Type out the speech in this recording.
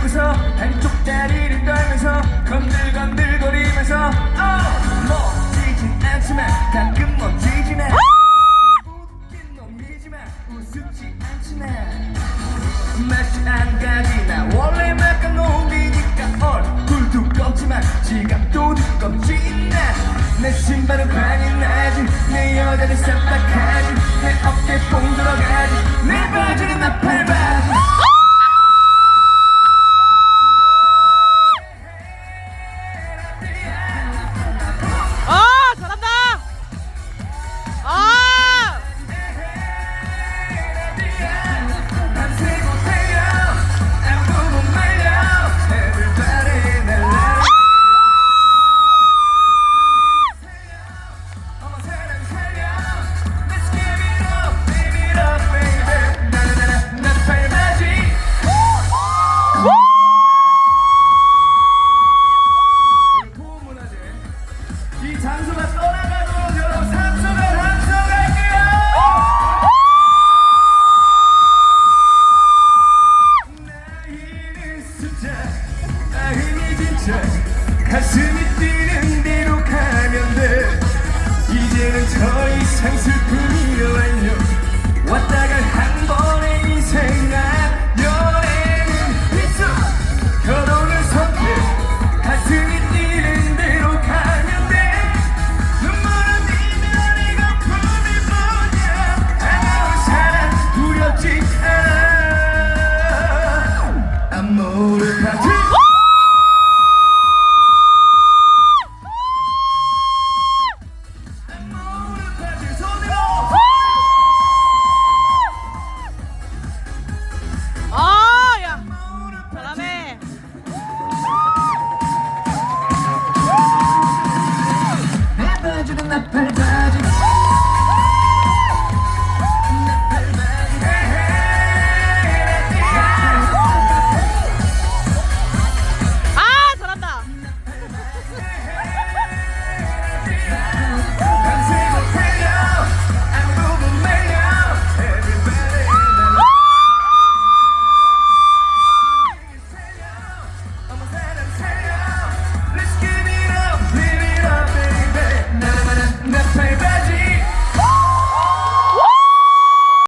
웃고서 한쪽 다리를 떨면서 건들건들거리면서 어! oh! 멋지지 않지만 가끔 멋지지만 웃긴 놈이지만 우습지 않지만 맛이 안 가지 나. 원래 막간 놈이니까 얼굴 두껍지만 지갑도 두껍지 나내 신발은 반이 나지 내 여자를 쌈박하지. 가슴이 뛰는 대로 가 magic.